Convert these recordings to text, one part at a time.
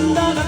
London.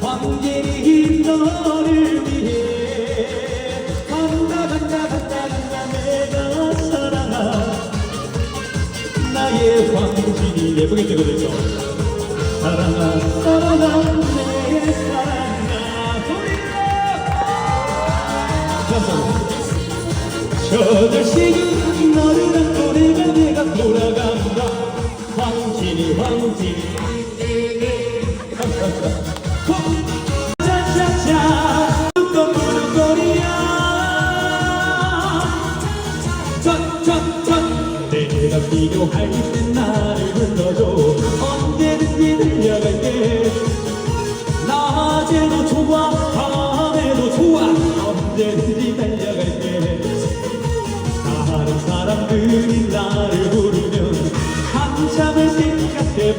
황제님 너를 위해 간다 간다 간다 간다 내가 사랑한 나의 황진이 내보게 되거든요. 사랑아 사랑아 내 사랑아 돌리라 감사합니다 저들 시기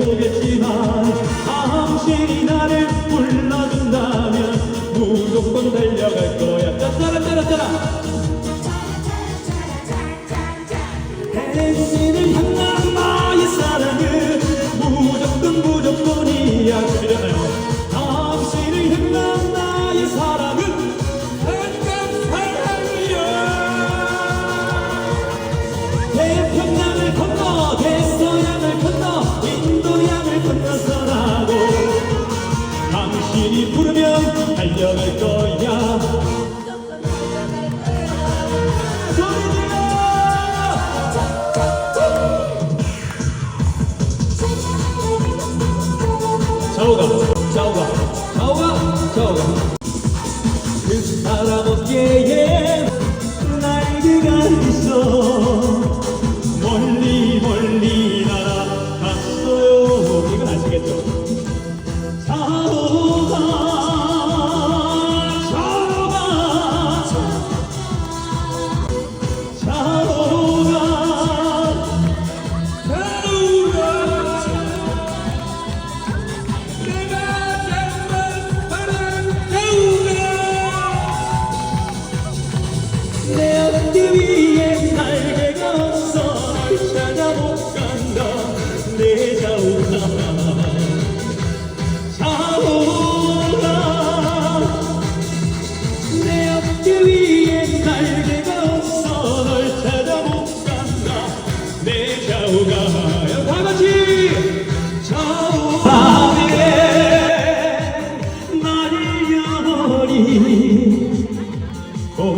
대통령의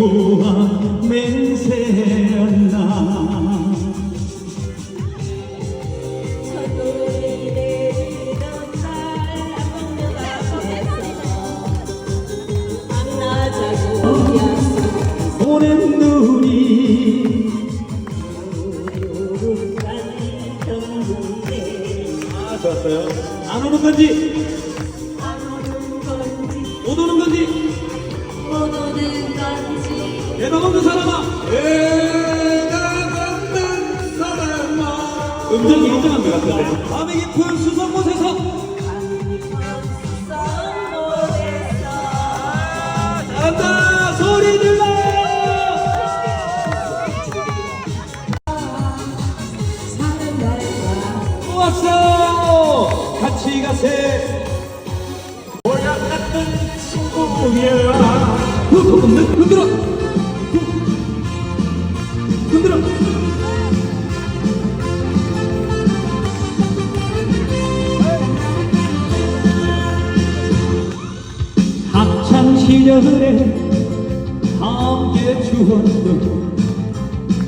또한 맹세한다 오랜 눈이 아, 어디? 안 오는 건지? 못 오는 건지? 없는 사람아. 애가 사람아. 음정이 인정한 것 같은데. 밤의 깊은 수성 곳에서 간다 소리 질러! 고맙소 같이 가세! 이별에 함께 추웠던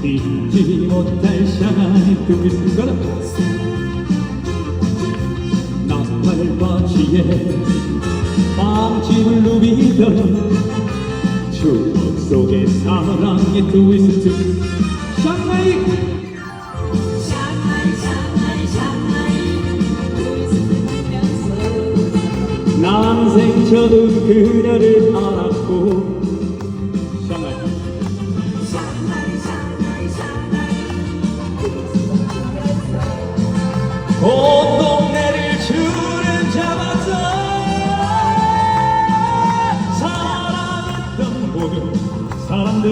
잊지 못할 샤넬 그 순간 나팔바지에 빵집을 누비던 추억 속에 사랑의 트위스트. 샤넬 생처럼 그녀를 알았고. 온 동네를 주름 잡았어 사랑했던 모든 사람들.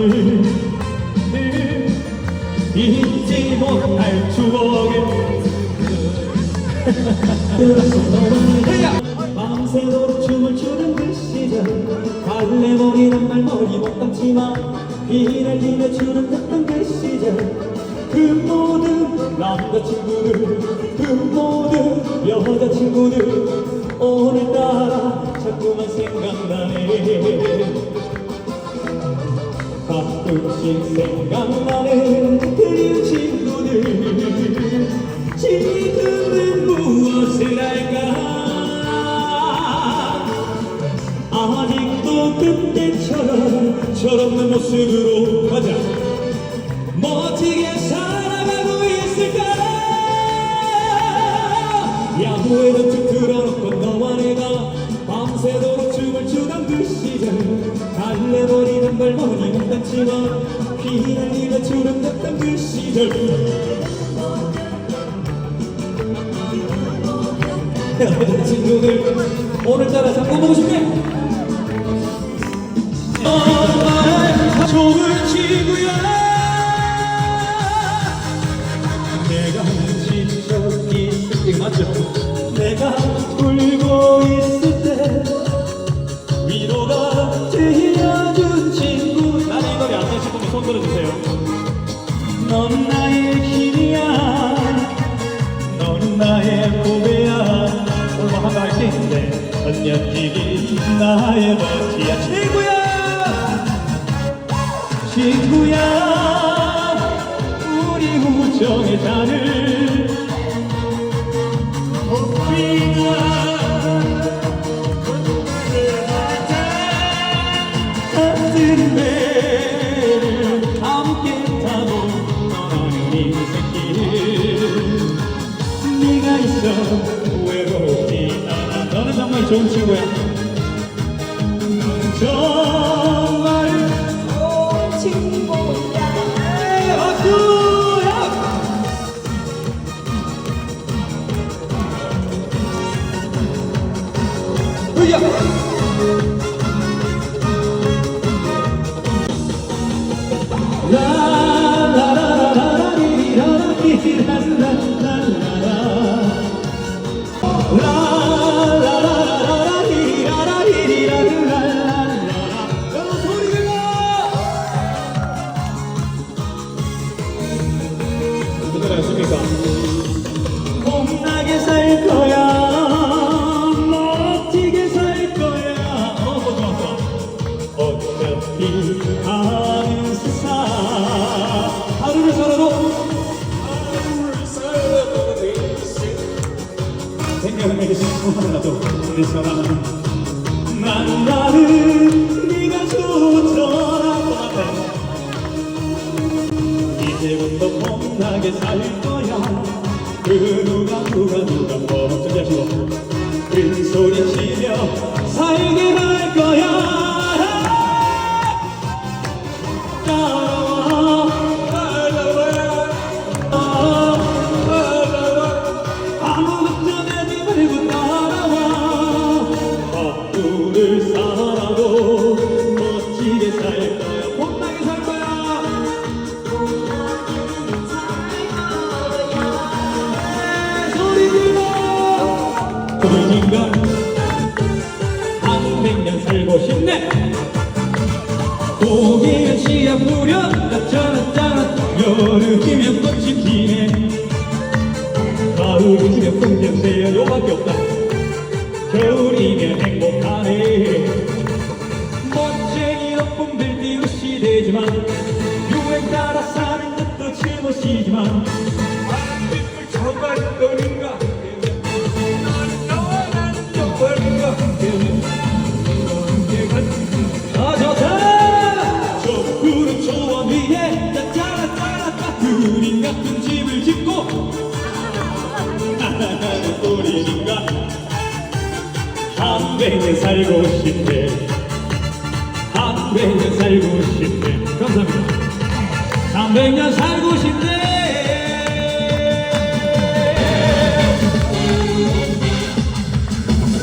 잊지 못할 추억에. 밤새도 비를 기며 추는 듯한 그 시절 그 모든 남자친구들 그 모든 여자친구들 오늘따라 자꾸만 생각나네. 가끔씩 생각나는 그리운 친구들 지금 그때처럼 철없는 모습으로 가자. 멋지게 살아가고 있을까 야구에는 쭉 틀어놓고 너와 내가 밤새도록 춤을 추던 그 시절. 달래버리는 발머리는 닿지만 피날리며 주름 닿던 그 시절. 친구들 오늘따라 잠깐 보고 싶네 좋은 친구야. 내가 지쳐 있을 때. 맞죠? 내가 울고 있을 때. 위로가 되어준 친구. 나는 이 노래 아시는 분손 들어주세요. 넌 나의 길이야. 넌 나의 보배야. 오늘 한가 할게 있는데. 건너뛰기 나의 멋 좋 살아도 하루를 살아도 내 사랑은 난 나를 네가 좋더라 이제부터 봄나게 살 거야. 그 누가 누가 누가 하시고 큰 소리 치며 살게 할 거야 그러니까. 한 백년 살고 싶네. 고기면 씨앗 뿌려 짜라짜라 여름이면 꽃이 피네. 가을이면 풍년새야 요밖에 없다. 겨울이면 행복하네. 멋쟁이 덕분들 띄우 시대지만 유행 따라 사는 것도 질못이지만 우리인가 한백년 살고 싶대. 한백년 살고 싶대. 감사합니다. 한백년 살고 싶대.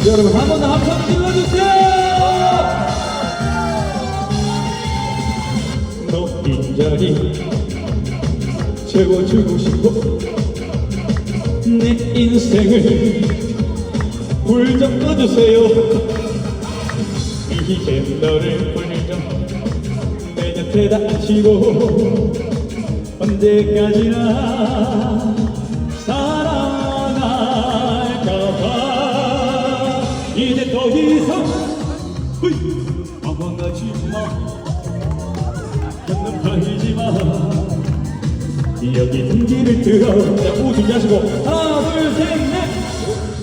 여러분 한 번더 함성 질러주세요. 너 빈자리 채워주고 싶어 내 인생을 불 좀 꺼주세요. 이제 너를 불좀내 곁에다 앉히고 언제까지나 사랑할까봐. 이제 더 이상 도망가지 마 여기 등기를 들어. 자 우승 하시고. 하나 둘셋넷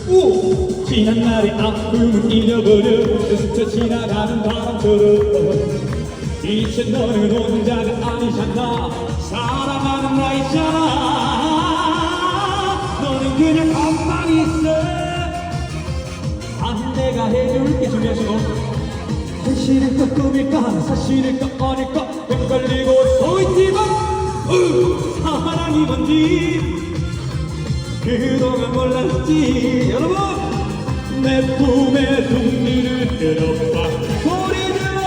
우. 지난 날의 아픔은 잊어버려. 스쳐 지나가는 바람처럼. 이제 너는 혼자가 아니잖아. 사랑하는 나 있잖아 너는 그냥 가만히 있어. 반대가 해줄게 준비하시고. 현실일까 꿈일까? 사실일까 아닐까 헷갈리고 서 있지만. 으, 사랑이 뭔지 그동안 몰랐지. 여러분 내 품에 둥리를 들어봐. 소리 들어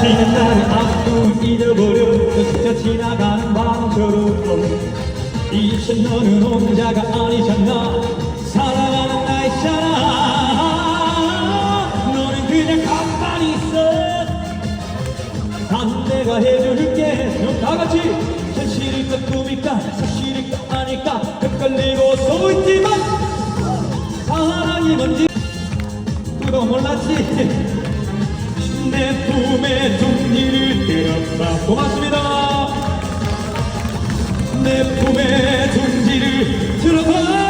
지난 날의 아픔 잊어버려. 스쳐 지나가는 바람처럼. 이제 너는 혼자가 아니잖아. 사랑하는 나 있잖아 너는 그냥 가만히 있어. 반대가 해줄게 그럼 다같이 현실일까 꿈일까 사실일까 아닐까 헷갈리고 서 있지만 사랑이 뭔지 그도 몰랐지? 내 품에 종이를 때렸다. 고맙습니다. 내 품에 종지를 들어봐